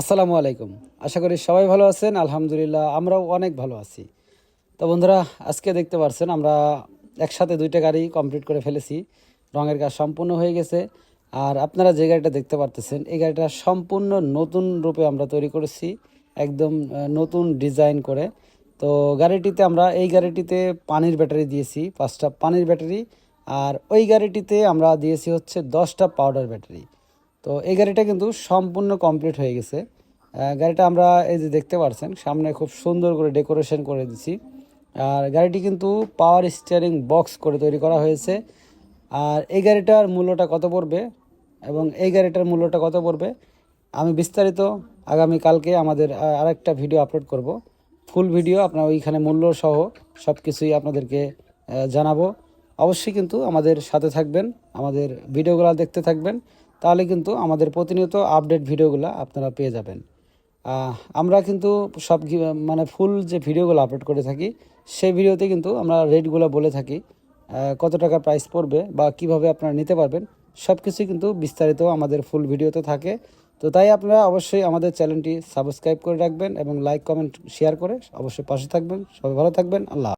আসসালামু আলাইকুম। আশা করি সবাই ভালো আছেন, আলহামদুলিল্লাহ আমরাও অনেক ভালো আছি। তো বন্ধুরা, আজকে দেখতে পারছেন আমরা একসাথে দুইটা গাড়ি কমপ্লিট করে ফেলেছি। রঙের কাজ সম্পূর্ণ হয়ে গেছে। আর আপনারা যে গাড়িটা দেখতে পারতেছেন, এই গাড়িটা সম্পূর্ণ নতুন রূপে আমরা তৈরি করেছি, একদম নতুন ডিজাইন করে। তো গাড়িটিতে আমরা, এই গাড়িটিতে পানির ব্যাটারি দিয়েছি, পাঁচটা পানির ব্যাটারি। আর ওই গাড়িটিতে আমরা দিয়েছি হচ্ছে দশটা পাউডার ব্যাটারি। তো এই গাড়িটা কিন্তু সম্পূর্ণ কমপ্লিট হয়ে গেছে। গাড়িটা আমরা এই যে দেখতে পাচ্ছেন সামনে খুব সুন্দর করে ডেকোরেশন করে দিছি আর গাড়িটি কিন্তু পাওয়ার স্টিয়ারিং বক্স করে তৈরি করা হয়েছে। আর এই গাড়িটার মূল্যটা কত পড়বে এবং এই গাড়িটার মূল্যটা কত পড়বে, আমি বিস্তারিত আগামী কালকে আমাদের আরেকটা ভিডিও আপলোড করব। ফুল ভিডিও আপনার ওইখানে মূল্য সহ সব কিছুই আপনাদেরকে জানাব। অবশ্যই কিন্তু আমাদের সাথে থাকবেন, আমাদের ভিডিওগুলো দেখতে থাকবেন। তাহলে কিন্তু আমাদের প্রতিনিয়ত আপডেট ভিডিওগুলো আপনারা পেয়ে যাবেন। আমরা কিন্তু সব মানে ফুল যে ভিডিওগুলো আপলোড করে থাকি, সেই ভিডিওতে কিন্তু আমরা রেটগুলো বলে থাকি কত টাকা প্রাইস পড়বে বা কীভাবে আপনারা নিতে পারবেন সব কিছুই কিন্তু বিস্তারিত আমাদের ফুল ভিডিওতে থাকে। তো তাই আপনারা অবশ্যই আমাদের চ্যানেলটি সাবস্ক্রাইব করে রাখবেন এবং লাইক কমেন্ট শেয়ার করে অবশ্যই পাশে থাকবেন। সবাই ভালো থাকবেন, আল্লাহ